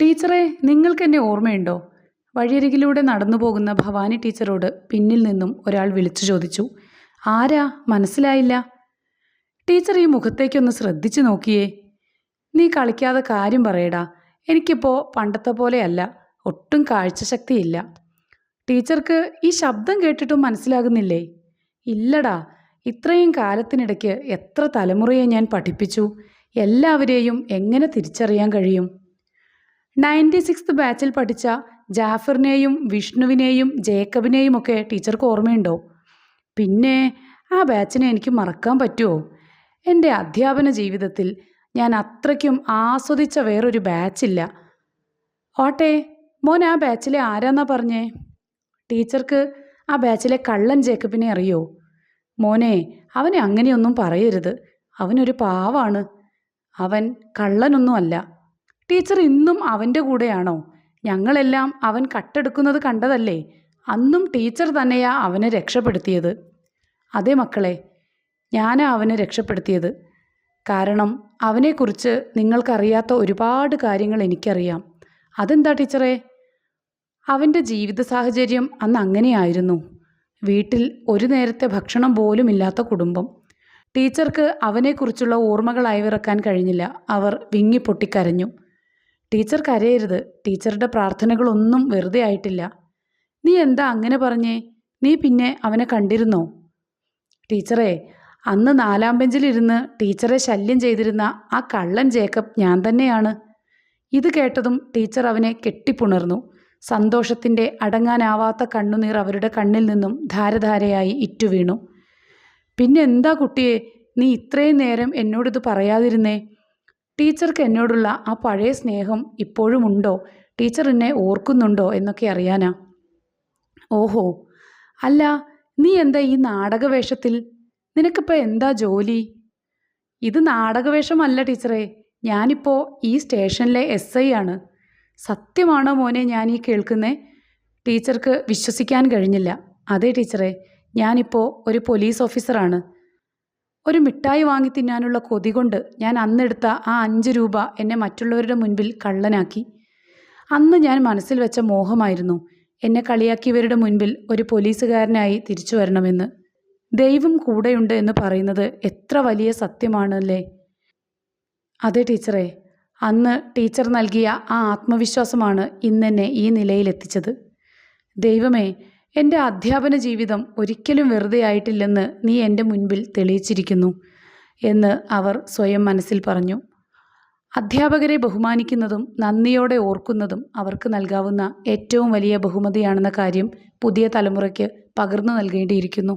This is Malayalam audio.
ടീച്ചറെ നിങ്ങൾക്ക് എന്നെ ഓർമ്മയുണ്ടോ? വഴിയരികിലൂടെ നടന്നു പോകുന്ന ഭവാനി ടീച്ചറോട് പിന്നിൽ നിന്നും ഒരാൾ വിളിച്ചു ചോദിച്ചു ആരാ? മനസ്സിലായില്ല. ടീച്ചർ ഈ മുഖത്തേക്കൊന്ന് ശ്രദ്ധിച്ചു നോക്കിയേ. നീ കളിക്കാതെ കാര്യം പറയടാ. എനിക്കിപ്പോൾ പണ്ടത്തെ പോലെയല്ല ഒട്ടും കാഴ്ചശക്തിയില്ല. ടീച്ചർക്ക് ഈ ശബ്ദം കേട്ടിട്ടും മനസ്സിലാകുന്നില്ലേ? ഇല്ലടാ ഇത്രയും കാലത്തിനിടയ്ക്ക് എത്ര തലമുറയെ ഞാൻ പഠിപ്പിച്ചു. എല്ലാവരെയും എങ്ങനെ തിരിച്ചറിയാൻ കഴിയും? നയന്റി സിക്സ്ത് ബാച്ചിൽ പഠിച്ച ജാഫറിനെയും വിഷ്ണുവിനെയും ജേക്കബിനെയും ഒക്കെ ടീച്ചർക്ക് ഓർമ്മയുണ്ടോ? പിന്നെ ആ ബാച്ചിനെ എനിക്ക് മറക്കാൻ പറ്റുമോ എന്റെ അധ്യാപന ജീവിതത്തിൽ ഞാൻ അത്രയ്ക്കും ആസ്വദിച്ച വേറൊരു ബാച്ചില്ല. ഓട്ടെ മോൻ ആ ബാച്ചിലെ ആരാന്നാ പറഞ്ഞേ? ടീച്ചർക്ക് ആ ബാച്ചിലെ കള്ളൻ ജേക്കബിനെ അറിയോ? മോനെ അവനെ അങ്ങനെയൊന്നും പറയരുത്. അവനൊരു പാവാണ്. അവൻ കള്ളനൊന്നുമല്ല. ടീച്ചർ ഇന്നും അവന്റെ കൂടെയാണോ? ഞങ്ങളെല്ലാം അവൻ കട്ടെടുക്കുന്നത് കണ്ടതല്ലേ? അന്നും ടീച്ചർ തന്നെയാ അവനെ രക്ഷപ്പെടുത്തിയത്. അതെ മക്കളെ ഞാനാ അവനെ രക്ഷപ്പെടുത്തിയത്. കാരണം അവനെക്കുറിച്ച് നിങ്ങൾക്കറിയാത്ത ഒരുപാട് കാര്യങ്ങൾ എനിക്കറിയാം. അതെന്താ ടീച്ചറേ? അവന്റെ ജീവിത സാഹചര്യം അന്ന് അങ്ങനെയായിരുന്നു. വീട്ടിൽ ഒരു നേരത്തെ ഭക്ഷണം പോലും ഇല്ലാത്ത കുടുംബം. ടീച്ചർക്ക് അവനെക്കുറിച്ചുള്ള ഓർമ്മകൾ അയവിറക്കാൻ കഴിഞ്ഞില്ല. അവർ വിങ്ങിപ്പൊട്ടിക്കരഞ്ഞു ടീച്ചർ കരയരുത്. ടീച്ചറുടെ പ്രാർത്ഥനകളൊന്നും വെറുതെ ആയിട്ടില്ല. നീ എന്താ അങ്ങനെ പറഞ്ഞേ? നീ പിന്നെ അവനെ കണ്ടിരുന്നോ? ടീച്ചറെ അന്ന് നാലാം ബെഞ്ചിലിരുന്ന് ടീച്ചറെ ശല്യം ചെയ്തിരുന്ന ആ കള്ളൻ ജേക്കബ് ഞാൻ തന്നെയാണ്. ഇത് കേട്ടതും ടീച്ചർ അവനെ കെട്ടിപ്പുണർന്നു. സന്തോഷത്തിന്റെ അടങ്ങാനാവാത്ത കണ്ണുനീർ അവരുടെ കണ്ണിൽ നിന്നും ധാരധാരയായി ഇറ്റുവീണു. പിന്നെന്താ കുട്ടിയെ? നീ ഇത്രയും നേരം എന്നോടിത് പറയാതിരുന്നേ? ടീച്ചർക്ക് എന്നോടുള്ള ആ പഴയ സ്നേഹം ഇപ്പോഴും ഉണ്ടോ ടീച്ചർ എന്നെ ഓർക്കുന്നുണ്ടോ എന്നൊക്കെ അറിയാനാ. ഓഹോ. അല്ല നീ എന്താ ഈ നാടകവേഷത്തിൽ? നിനക്കിപ്പോൾ എന്താ ജോലി? ഇത് നാടകവേഷമല്ല ടീച്ചറെ. ഞാനിപ്പോൾ ഈ സ്റ്റേഷനിലെ എസ് ഐ ആണ്. സത്യമാണോ മോനെ ഞാൻ ഈ കേൾക്കുന്നേ? ടീച്ചർക്ക് വിശ്വസിക്കാൻ കഴിഞ്ഞില്ല. അതെ ടീച്ചറെ ഞാനിപ്പോൾ ഒരു പോലീസ് ഓഫീസറാണ്. ഒരു മിഠായി വാങ്ങി തിന്നാനുള്ള കൊതി കൊണ്ട് ഞാൻ അന്നെടുത്ത ആ അഞ്ച് രൂപ എന്നെ മറ്റുള്ളവരുടെ മുൻപിൽ കള്ളനാക്കി. അന്ന് ഞാൻ മനസ്സിൽ വെച്ച മോഹമായിരുന്നു എന്നെ കളിയാക്കിയവരുടെ മുൻപിൽ ഒരു പോലീസുകാരനായി തിരിച്ചു വരണമെന്ന്. ദൈവം കൂടെയുണ്ട് എന്ന് പറയുന്നത് എത്ര വലിയ സത്യമാണല്ലേ? അതെ ടീച്ചറെ അന്ന് ടീച്ചർ നൽകിയ ആ ആത്മവിശ്വാസമാണ് ഇന്നെന്നെ ഈ നിലയിലെത്തിച്ചത്. ദൈവമേ എന്റെ അധ്യാപന ജീവിതം ഒരിക്കലും വെറുതെ ആയിട്ടില്ലെന്ന് നീ എന്റെ മുൻപിൽ തെളിയിച്ചിരിക്കുന്നു എന്ന് അവർ സ്വയം മനസ്സിൽ പറഞ്ഞു. അധ്യാപകരെ ബഹുമാനിക്കുന്നതും നന്ദിയോടെ ഓർക്കുന്നതും അവർക്ക് നൽകാവുന്ന ഏറ്റവും വലിയ ബഹുമതിയാണെന്ന കാര്യം പുതിയ തലമുറയ്ക്ക് പകർന്നു നൽകേണ്ടിയിരിക്കുന്നു.